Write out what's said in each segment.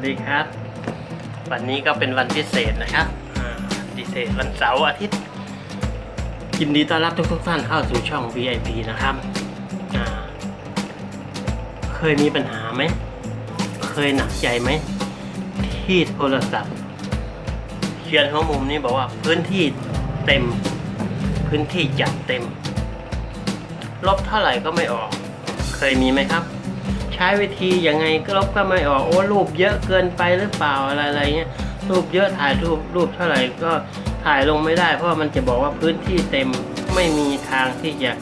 วัสดีครับ วันนี้ก็เป็นวันพิเศษนะครับพิเศษวันเสาร์อาทิตย์ยินดีต้อนรับทุกทุกท่านเข้าสู่ช่อง VIP นะครับเคยมีปัญหาไหม เคยหนักใจไหม ที่โทรศัพท์เขียนหัวมุมนี้บอกว่าพื้นที่เต็ม พื้นที่จัดเต็ม ลบเท่าไหร่ก็ไม่ออก เคยมีไหมครับ ใช้วิธียังไงก็ลบก็ไม่ออกโอ้รูปเยอะเกินไปหรือเปล่าอะไรอะไรเงี้ยรูปเยอะถ่ายรูปรูปเท่าไหร่ก็ถ่ายลงไม่ได้ เพราะมันจะบอกว่าพื้นที่เต็มไม่มีทางที่จะ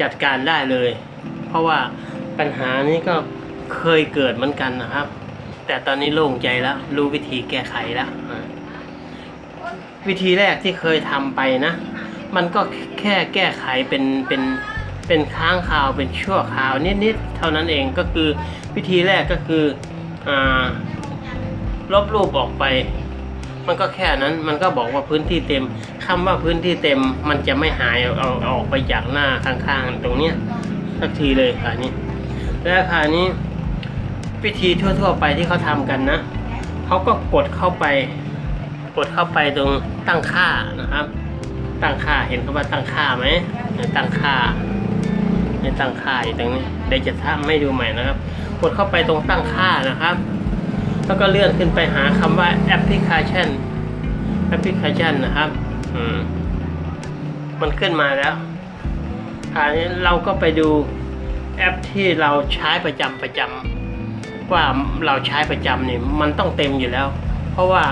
จัดการได้เลย เพราะว่าปัญหานี้ก็เคยเกิดเหมือนกันนะครับ แต่ตอนนี้โล่งใจแล้ว รู้วิธีแก้ไขแล้ว วิธีแรกที่เคยทำไปนะ มันก็แค่แก้ไขเป็นเป็น เป็นค้างคาวเป็นชั่วคราวนิดๆเท่านั้นเองก็คือวิธีแรกก็คืออลบรูปออกไป มันก็แค่นั้นมันก็บอกว่าพื้นที่เต็มคำว่าพื้นที่เต็มมันจะไม่หายเอาเอาออกไปจากหน้าข้างๆตรงเนี้ยสักทีเลยค่ะนี้แล้วค่ะนี้วิธีทั่วๆไปที่เขาทำกันนะเขาก็กดเข้าไป กดเข้าไปตรงตั้งค่านะครับ ตั้งค่าเห็นคำว่าตั้งค่าไหมตั้งค่า ตั้งค่าอยู่ตรงนี้เดี๋ยวจะทำให้ดูใหม่นะครับ กดเข้าไปตรงตั้งค่านะครับ แล้วก็เลื่อนขึ้นไปหาคำว่าแอปพลิเคชันแอปพลิเคชันนะครับอืมมันขึ้นมาแล้วคราวนี้เราก็ไปดูแอปที่เราใช้ประจำประจำว่าเราใช้ประจำเนี่ยมันต้องเต็มอยู่แล้ว เพราะว่า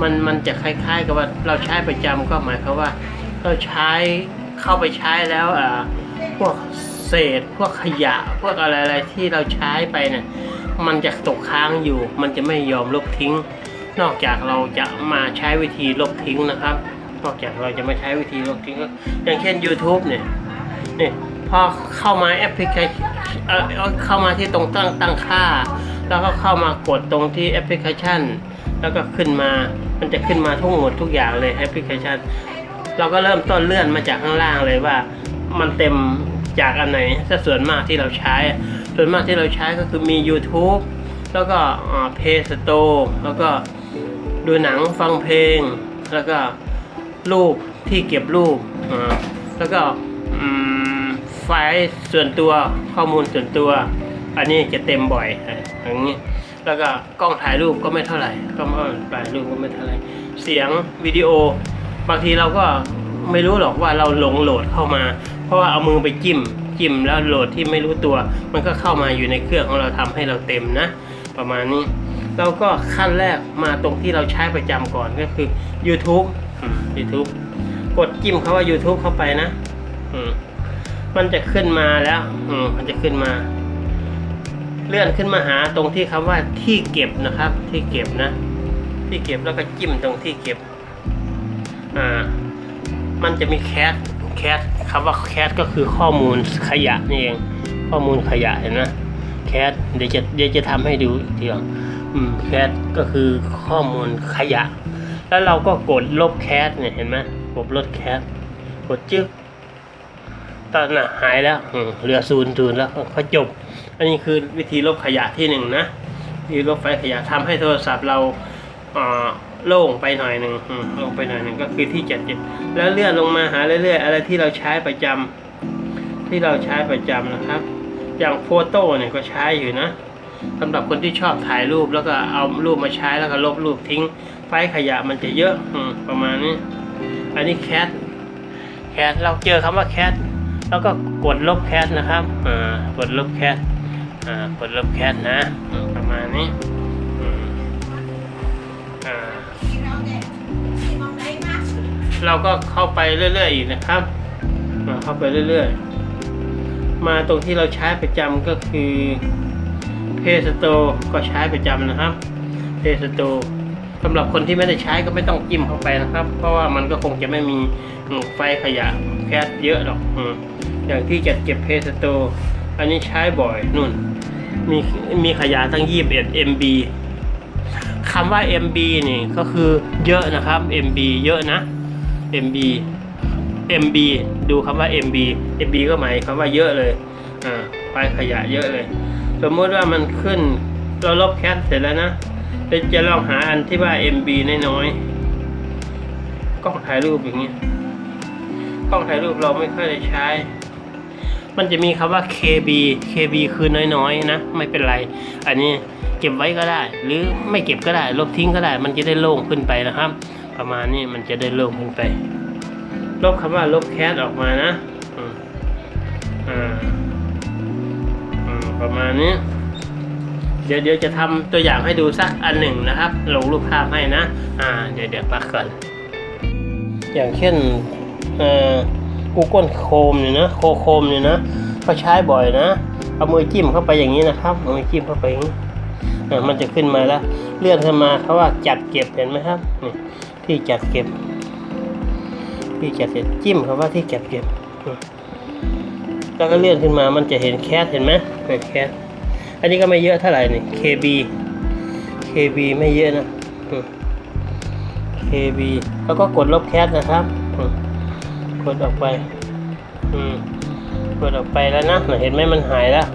มันมันจะคล้าย ๆ กับว่าเราใช้ประจำก็หมายความว่า เราใช้เข้าไปใช้แล้วอ่าพวก เศษ พวกขยะ พวกอะไรๆที่เราใช้ไปเนี่ยมันจะตกค้างอยู่ มันจะไม่ยอมลบทิ้ง นอกจากเราจะมาใช้วิธีลบทิ้งนะครับ นอกจากเราจะม่ใช้วิธีลบทิ้งก็อย่างเช่น YouTube เนี่ยนี่พอเข้ามาแอปพลิเคชันเอ่อเอาเข้ามาที่ตรงตั้งตั้งค่า แล้วก็เข้ามากดตรงที่แอปพลิเคชัน แล้วก็ขึ้นมามันจะขึ้นมาทั้งหมดทุกอย่างเลยแอปพลิเคชัน เราก็เริ่มต้นเลื่อนมาจากข้างล่างเลยว่า มันเต็ม จากอันไหนถ้าส่วนมากที่เราใช้ ส่วนมากที่เราใช้ก็คือมี YouTube แล้วก็เพย์สโตร์แล้วก็ดูหนังฟังเพลง แล้วก็รูปที่เก็บรูป แล้วก็ไฟล์ส่วนตัวข้อมูลส่วนตัว อันนี้จะเต็มบ่อยอย่างนี้แล้วก็กล้องถ่ายรูปก็ไม่เท่าไหร่กล้องถ่ายรูปก็ไม่เท่าไหร่เสียงวิดีโอบางทีเราก็ไม่รู้หรอกว่าเราหลงโหลดเข้ามา ราะว่าเอามือไปจิ้มจิ้มแล้วโหลดที่ไม่รู้ตัว มันก็เข้ามาอยู่ในเครื่องของเราทำให้เราเต็มนะ ประมาณนี้เราก็ขั้นแรกมาตรงที่เราใช้ประจำก่อนก็คือ YouTube YouTube กดจิ้มคาว่า YouTube เข้าไปนะมันจะขึ้นมาแล้วมมันจะขึ้นมา เลื่อนขึ้นมาหาตรงที่คำว่าที่เก็บนะครับ ที่เก็บนะ ที่เก็บแล้วก็จิ้มตรงที่เก็บ อ่า มันจะมีแคส แคสคำว่าแคสก็คือข้อมูลขยะนี่เอง ข้อมูลขยะเห็นไหมแคสเดี๋ยวจะเดี๋ยวจะทำให้ดูอีกทีอะอืมแคสก็คือข้อมูลขยะ แล้วเราก็กดลบแคสเนี่ยเห็นไหมกดลบแคสกดจึ๊กตอนน่ะหายแล้วเหลือศูนย์ศูนย์แล้วก็จบ อันนี้คือวิธีลบขยะที่หนึ่งนะวิธีลบไฟขยะทำให้โทรศัพท์เราอ่อ โล่งไปหน่อยหนึ่งโล่งไปหน่อยหนึ่งก็คือที่จัดเก็บแล้วเลื่อนลงมาหาเรื่อยๆ อะไรที่เราใช้ประจำที่เราใช้ประจำนะครับ อย่างโฟโต้เนี่ยก็ใช้อยู่นะสำหรับคนที่ชอบถ่ายรูปแล้วก็เอารูปมาใช้แล้วก็ลบรูปทิ้งไฟขยะมันจะเยอะอืประมาณนี้ อันนี้แคทแคทเราเจอคำว่าแคทแล้วก็กดลบแคทนะครับอ่ากดลบแคทอ่ากดลบแคสนะประมาณนี้ เราก็เข้าไปเรื่อยๆอีกนะครับอ่าเข้าไปเรื่อยๆ มาตรงที่เราใช้ประจำก็คือเพสโตก็ใช้ประจำนะครับเพสโตสำหรับคนที่ไม่ได้ใช้ก็ไม่ต้องจิ้มเข้าไปนะครับ เพราะว่ามันก็คงจะไม่มีไฟขยะแคสเยอะหรอกอย่างที่จัดเก็บเพสโตอันนี้ใช้บ่อยนุ่น มีมีขยะตั้ง21 MB คำว่า MB นี่ก็คือเยอะนะครับ MB เยอะนะ MB MB ดูคำว่า MB MB ก็หมายควาว่าเยอะเลยอ่าไฟล์ขยะเยอะเลย สมมติว่ามันขึ้นเราลบแคสเสร็จแล้วนะเดี๋ยวจะลองหาอันที่ว่า MB น้อยๆกล้องถ่ายรูปอย่างเงี้ยกล้องถ่ายรูปเราไม่ค่อยได้ใช้ มันจะมีคำว่า KB KB คือน้อยๆนะ ไม่เป็นไร อันนี้เก็บไว้ก็ได้ หรือไม่เก็บก็ได้ ลบทิ้งก็ได้ มันจะได้โล่งขึ้นไปนะครับ ประมาณนี้มันจะได้โล่งขึ้นไป ลบคำว่าลบแคสออกมานะอืมอ่าประมาณนี้ เดี๋ยวเดี๋ยวจะทำตัวอย่างให้ดูสักอันหนึ่งนะครับ ลงรูปภาพให้นะ อ่า เดี๋ยวเดี๋ยวพักก่อน อย่างเช่นอ่อ Google Chrome เนี่ยนะ โคโคมเนี่ยนะก็ใช้บ่อยนะ เอามือจิ้มเข้าไปอย่างนี้นะครับ เอามือจิ้มเข้าไปอย่างนี้อ่ามันจะขึ้นมาแล้ว เลื่อนขึ้นมาเขาว่าจัดเก็บเห็นไหมครับนี่ ที่จัดเก็บ ที่จัดเก็บจิ้มเขาว่าที่จัดเก็บอืมแล้วก็เลื่อนขึ้นมามันจะเห็นแคสเห็นไหมเห็นแคสอันนี้ก็ไม่เยอะเท่าไหร่นี่ KB KB ไม่เยอะนะ KB แล้วก็กดลบแคสนะครับกดออกไปกดออกไปแล้วนะเห็นไหมมันหายแล้ว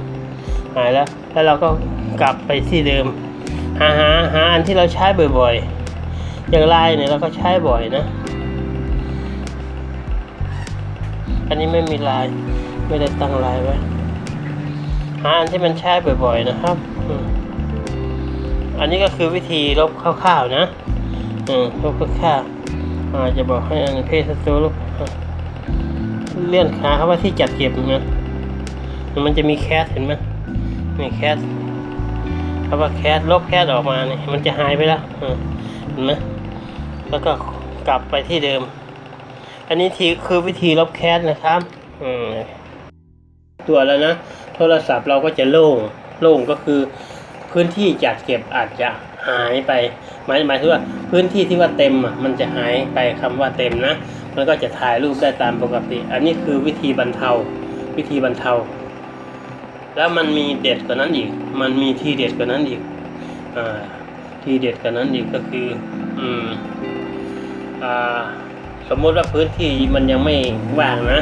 หายแล้ว แล้วเราก็กลับไปที่เดิม หาหาหาอันที่เราใช้บ่อยๆ อย่างไลน์เนี่ยเราก็ใช้บ่อยนะ อันนี้ไม่มีไลน์ไม่ได้ตั้งไลน์ไว้หาอันที่มันใช้บ่อยๆนะครับ อันนี้ก็คือวิธีลบคร่าวๆนะอืมลบคร่าวๆอาจะบอกให้อันเพจสตูลบเลื่อนขาเข้ามาที่จัดเก็บนะมันจะมีแคสเห็นไหมมีแคสคำว่าแคสลบแคสออกมาเนี่ยมันจะหายไปแล้วเห็นไหม แล้วก็กลับไปที่เดิม อันนี้ทีคือวิธีลบแคสนะครับอืมตัวแล้วนะ โทรศัพท์เราก็จะโล่ง โล่งก็คือ พื้นที่จัดเก็บอาจจะหายไป หมายหมายถึงว่าพื้นที่ที่ว่าเต็มอะมันจะหายไปคำว่าเต็มนะ มันก็จะถ่ายรูปได้ตามปกติ อันนี้คือวิธีบรรเทา วิธีบรรเทา แล้วมันมีเด็ดกว่านั้นอีก มันมีที่เด็ดกว่านั้นอีก อ่า ที่เด็ดกว่านั้นอีกก็คือ อืม สมมติว่าพื้นที่มันยังไม่ว่างนะ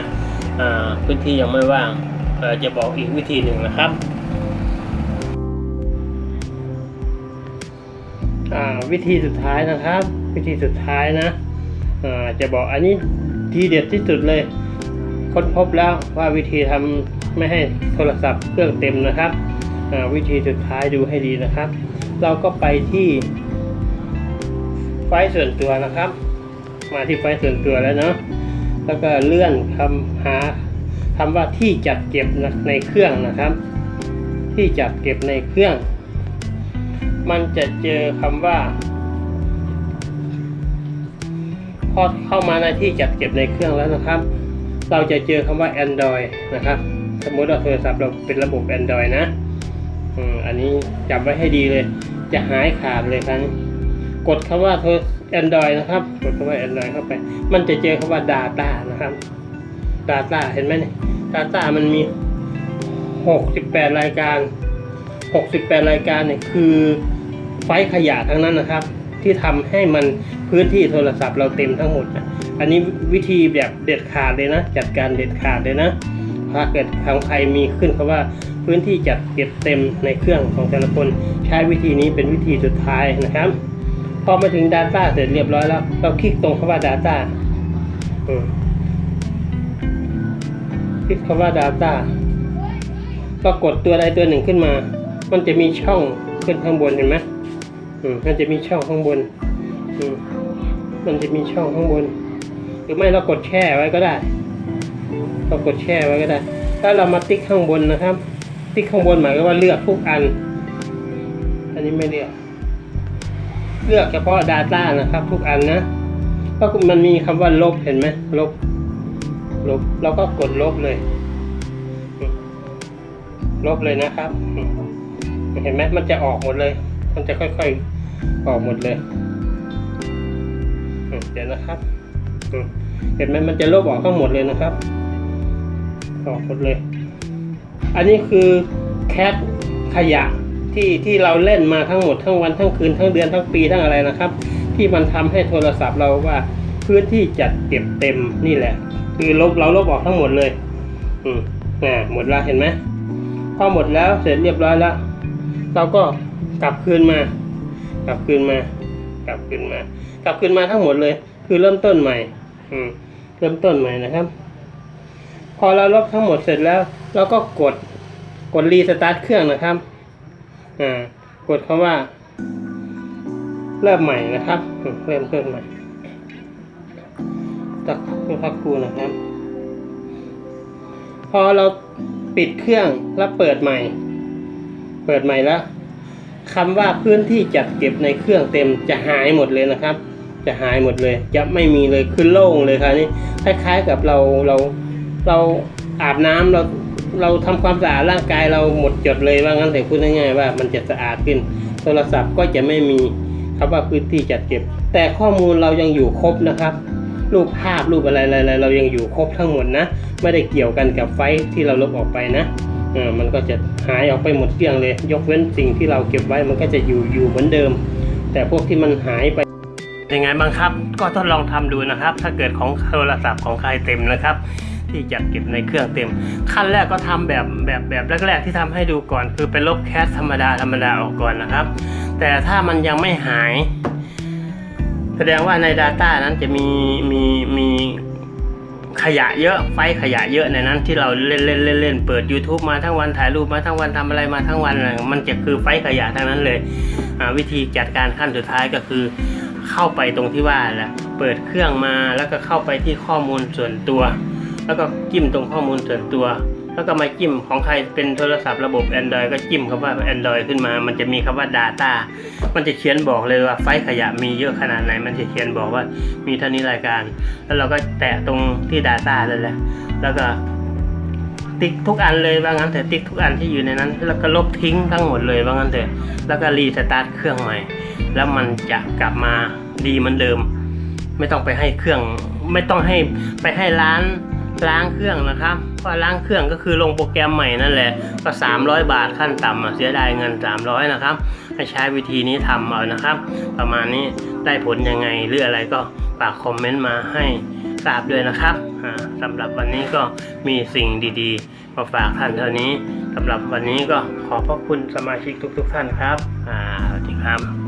พื้นที่ยังไม่ว่างจะบอกอีกวิธีหนึ่งนะครับวิธีสุดท้ายนะครับ วิธีสุดท้ายนะจะบอกอันนี้ทีเด็ดที่สุดเลย ค้นพบแล้วว่าวิธีทำไม่ให้โทรศัพท์เครื่องเต็มนะครับวิธีสุดท้ายดูให้ดีนะครับ เราก็ไปที่ไฟล์ส่วนตัวนะครับ มาที่ไฟล์ส่วนตัวแล้วเนาะแล้วก็เลื่อนคำหาคำว่าที่จัดเก็บในเครื่องนะครับ ที่จัดเก็บในเครื่อง มันจะเจอคำว่าพอเข้ามาในที่จัดเก็บในเครื่องแล้วนะครับ เราจะเจอคำว่า Android นะครับ สมมติว่าโทรศัพท์เราเป็นระบบ Android นะอืมอันนี้จำไว้ให้ดีเลย จะหายขาดเลยครับกดคำว่าโทร Android นะครับ กดคำว่า Android เข้าไป มันจะเจอคำว่า Data นะครับ Data เห็นไหมเนี่ย Data มันมี 68 รายการ 68 รายการเนี่ยคือไฟขยะทั้งนั้นนะครับ ที่ทำให้มันพื้นที่โทรศัพท์เราเต็มทั้งหมดนะอันนี้วิธีแบบเด็ดขาดเลยนะ จัดการเด็ดขาดเลยนะถ้าเกิดทางใครมีขึ้นคำว่าพื้นที่จัดเก็บเต็มในเครื่องของแต่ละคน ใช้วิธีนี้เป็นวิธีสุดท้ายนะครับ พอมาถึง Data เสร็จเรียบร้อยแล้ว เราคลิกตรงคำว่า Data อืมคลิกคำว่า Data ก็กดตัวใดตัวหนึ่งขึ้นมา มันจะมีช่องขึ้นข้างบนเห็นไหมมมันจะมีช่องข้างบนมมันจะมีช่องข้างบน หรือไม่เรากดแช่ไว้ก็ได้ เรากดแช่ไว้ก็ได้ ถ้าเรามาติ๊กข้างบนนะครับ ติ๊กข้างบนหมายความว่าเลือกทุกอัน อันนี้ไม่เลือก เลือกเฉพาะ Data นะครับ ทุกอันนะเพราะมันมีคำว่าลบเห็นไหมลบ ลบเราก็กดลบเลย ลบเลยนะครับ เห็นไหมมันจะออกหมดเลย มันจะค่อยๆออกหมดเลยเดี๋ยวนะครับเห็นไหมมันจะลบออกทั้งหมดเลยนะครับ ออกหมดเลย อันนี้คือแคปขยะ ที่ที่เราเล่นมาทั้งหมดทั้งวันทั้งคืนทั้งเดือนทั้งปีทั้งอะไรนะครับ ที่มันทำให้โทรศัพท์เราว่าพื้นที่จัดเก็บเต็มนี่แหละ คือลบเราลบออกทั้งหมดเลย อืมอ่าหมดแล้วเห็นไหมพอหมดแล้วเสร็จเรียบร้อยแล้ว เราก็กลับคืนมา กลับคืนมา กลับคืนมา กลับคืนมาทั้งหมดเลย คือเริ่มต้นใหม่ อืมเริ่มต้นใหม่นะครับ พอเราลบทั้งหมดเสร็จแล้ว เราก็กดกดรีสตาร์ทเครื่องนะครับ กดคำว่า เริ่มใหม่นะครับอืมเริ่มต้นใหม่ตักพักครูนะครับ พอเราปิดเครื่องแล้วเปิดใหม่ เปิดใหม่แล้วคำว่าพื้นที่จัดเก็บในเครื่องเต็มจะหายหมดเลยนะครับ จะหายหมดเลย จะไม่มีเลยคือโล่งเลยครับนี่คล้ายๆกับเราเราเราอาบน้ำเรา เราทำความสะอาดร่างกายเราหมดจดเลยว่างั้นแต่พูดง่ายๆว่ามันจะสะอาดขึ้น โทรศัพท์ก็จะไม่มีคำว่าพื้นที่จัดเก็บ แต่ข้อมูลเรายังอยู่ครบนะครับ รูปภาพรูปอะไรอะไรเรายังอยู่ครบทั้งหมดนะ ไม่ได้เกี่ยวกันกับไฟที่เราลบออกไปนะเออมันก็จะหายออกไปหมดเกลี้ยงเลย ยกเว้นสิ่งที่เราเก็บไว้มันก็จะอยู่อยู่เหมือนเดิม แต่พวกที่มันหายไปยังไงบ้างครับ ก็ทดลองทำดูนะครับ ถ้าเกิดของโทรศัพท์ของใครเต็มนะครับ ที่จัดเก็บในเครื่องเต็ม ขั้นแรกก็ทำแบบแบบแบบแรก ๆ ที่ทำให้ดูก่อน คือไปลบแคสธรรมดาธรรมดาออกก่อนนะครับ แต่ถ้ามันยังไม่หาย แสดงว่าใน Data นั้นจะมีมีมีขยะเยอะไฟขยะเยอะในนั้นที่เราเล่นเล่นเล่นเล่นเปิด YouTube มาทั้งวันถ่ายรูปมาทั้งวันทำอะไรมาทั้งวันมันจะคือไฟขยะทั้งนั้นเลยวิธีจัดการขั้นสุดท้ายก็คือ เข้าไปตรงที่ว่าแหละเปิดเครื่องมาแล้วก็เข้าไปที่ข้อมูลส่วนตัว แล้วก็จิ้มตรงข้อมูลส่วนตัว แล้วก็มาจิ้มของใครเป็นโทรศัพท์ระบบ Android ก็จิ้มคำว่า Android ขึ้นมา มันจะมีคำว่า Data มันจะเขียนบอกเลยว่าไฟขยะมีเยอะขนาดไหน มันจะเขียนบอกว่ามีเท่านี้รายการ แล้วเราก็แตะตรงที่ Data เลยแหละแล้วก็ติ๊กทุกอันเลยว่างั้นแต่ติ๊กทุกอันที่อยู่ในนั้น แล้วก็ลบทิ้งทั้งหมดเลยว่างั้นเถอะแล้วก็รีสตาร์ทเครื่องใหม่ แล้วมันจะกลับมาดีเหมือนเดิม ไม่ต้องไปให้เครื่อง ไม่ต้องให้ไปให้ร้าน ล้างเครื่องนะครับเพราะล้างเครื่องก็คือลงโปรแกรมใหม่นั่นแหละก็ 300 บาทขั้นต่ำอะเสียดายเงิน 300 นะครับให้ใช้วิธีนี้ทำเอานะครับ ประมาณนี้ได้ผลยังไงหรืออะไรก็ฝากคอมเมนต์มาให้ทราบด้วยนะครับอ่าสำหรับวันนี้ก็มีสิ่งดีๆ มาฝากท่านเท่านี้สำหรับวันนี้ก็ขอบพระคุณสมาชิกทุก ๆ ท่านครับอ่าสวัสดีครับ